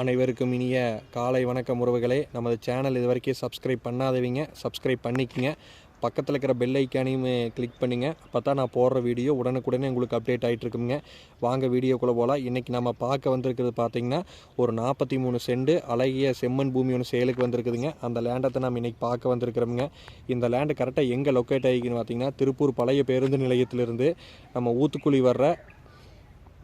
அனைவருக்கும் இனிய காலை வணக்கம் உறவுகளே. நமது சேனல் இது வரைக்கும் சப்ஸ்கிரைப் பண்ணாதவங்க சப்ஸ்கிரைப் பண்ணிக்கங்க. பக்கத்தில் இருக்கிற பெல் ஐக்கானையும் கிளிக் பண்ணுங்கள் அப்போ தான் நான் போடுற வீடியோ உடனுக்குடனே உங்களுக்கு அப்டேட் ஆகிட்டு இருக்குங்க வாங்க வீடியோக்குள்ளே போகலாம் இன்றைக்கி நம்ம பார்க்க வந்திருக்கிறது பார்த்திங்கன்னா ஒரு நாற்பத்தி மூணு செண்டு அழகிய செம்மண் பூமி ஒன்று சேலுக்கு வந்திருக்குதுங்க. அந்த லேண்டத்தை நம்ம இன்றைக்கி பார்க்க வந்திருக்கிறோமுங்க. இந்த லேண்டு கரெக்டாக எங்கே லொக்கேட் ஆகிக்குன்னு பார்த்திங்கன்னா திருப்பூர் பழைய பேருந்து நிலையத்திலிருந்து நம்ம ஊத்துக்குழி வர்ற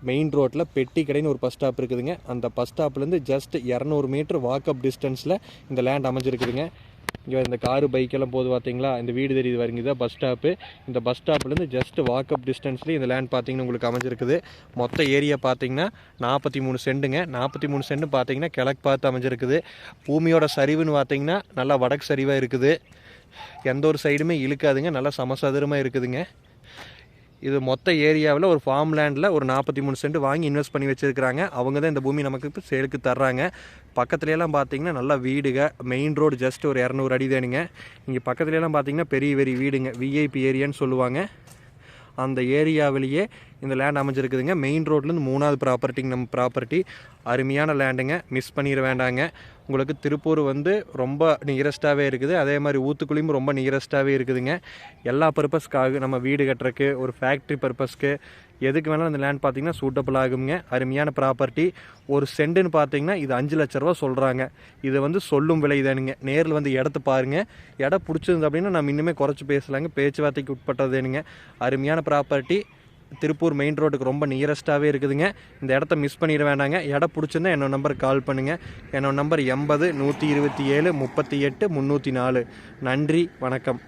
மெயின் ரோட்டில் பெட்டி கடைன்னு ஒரு பஸ் ஸ்டாப் இருக்குதுங்க. அந்த பஸ் ஸ்டாப்லேருந்து ஜஸ்ட் இரநூறு மீட்ரு வாக்கப் டிஸ்டன்ஸில் இந்த லேண்ட் அமைஞ்சிருக்குதுங்க. இங்கே இந்த காரு பைக்கெல்லாம் போது பார்த்தீங்களா இந்த வீடு தெரியுது வருங்க இதான் பஸ் ஸ்டாப்பு இந்த பஸ் ஸ்டாப்லேருந்து ஜஸ்ட் வாக்கப் டிஸ்டன்ஸ்லேயே இந்த லேண்ட் பார்த்தீங்கன்னா உங்களுக்கு அமைஞ்சிருக்குது. மொத்த ஏரியா பார்த்தீங்கன்னா நாற்பத்தி மூணு செண்டுங்க நாற்பத்தி மூணு செண்டு பார்த்தீங்கன்னா கிழக்கு பார்த்து அமைஞ்சிருக்குது. பூமியோட சரிவுன்னு பார்த்தீங்கன்னா நல்லா வடக்கு சரிவாக இருக்குது. எந்த ஒரு சைடுமே இழுக்காதுங்க நல்லா சமசதுரமாக இருக்குதுங்க. இது மொத்த ஏரியாவில் ஒரு ஃபார்ம் லேண்டில் ஒரு நாற்பத்தி மூணு சென்ட் வாங்கி இன்வெஸ்ட் பண்ணி வச்சுருக்கிறாங்க. அவங்க தான் இந்த பூமி நமக்கு இப்போ சேலுக்கு தர்றாங்க. பக்கத்துலலாம் பார்த்தீங்கன்னா நல்லா வீடுங்க மெயின் ரோடு ஜஸ்ட் ஒரு இரநூறு அடி தானுங்க. இங்கே பக்கத்துலலாம் பார்த்தீங்கன்னா பெரிய பெரிய வீடுங்க. விஐபி ஏரியான்னு சொல்லுவாங்க. அந்த ஏரியாவிலேயே இந்த லேண்ட் அமைஞ்சிருக்குதுங்க. மெயின் ரோட்லேருந்து மூணாவது ப்ராப்பர்ட்டிங்க நம்ம ப்ராப்பர்ட்டி அருமையான லேண்டுங்க மிஸ் பண்ணிட வேண்டாங்க. உங்களுக்கு திருப்பூர் வந்து ரொம்ப நியரஸ்ட்டாகவே இருக்குது. அதே மாதிரி ஊத்துக்குழியும் ரொம்ப நியரஸ்ட்டாகவே இருக்குதுங்க. எல்லா பர்பஸ்க்காக நம்ம வீடு கட்டுறக்கு ஒரு ஃபேக்ட்ரி பர்பஸ்க்கு எதுக்கு வேணாலும் இந்த லேண்ட் பார்த்தீங்கன்னா சூட்டபிள் ஆகுங்க அருமையான ப்ராப்பர்ட்டி ஒரு சென்ட்டுன்னு பார்த்தீங்கன்னா இது அஞ்சு லட்ச ரூபா சொல்கிறாங்க இது வந்து சொல்லும் விலை தானுங்க. நேரில் வந்து இடத்த பாருங்கள் இடம் பிடிச்சிருந்து அப்படின்னா நம்ம இன்னுமே குறைச்சி பேசலாங்க. பேச்சுவார்த்தைக்கு உட்பட்டதுனுங்க அருமையான ப்ராப்பர்ட்டி திருப்பூர் மெயின் ரோட்டுக்கு ரொம்ப நியரஸ்ட்டாகவே இருக்குதுங்க. இந்த இடத்த மிஸ் பண்ணிட வேண்டாங்க. இடம் பிடிச்சிருந்தா என்னோட நம்பருக்கு கால் பண்ணுங்கள் என்னோட நம்பர் எண்பது நூற்றி இருபத்தி ஏழு முப்பத்தி எட்டு முந்நூற்றி நாலு. நன்றி வணக்கம்.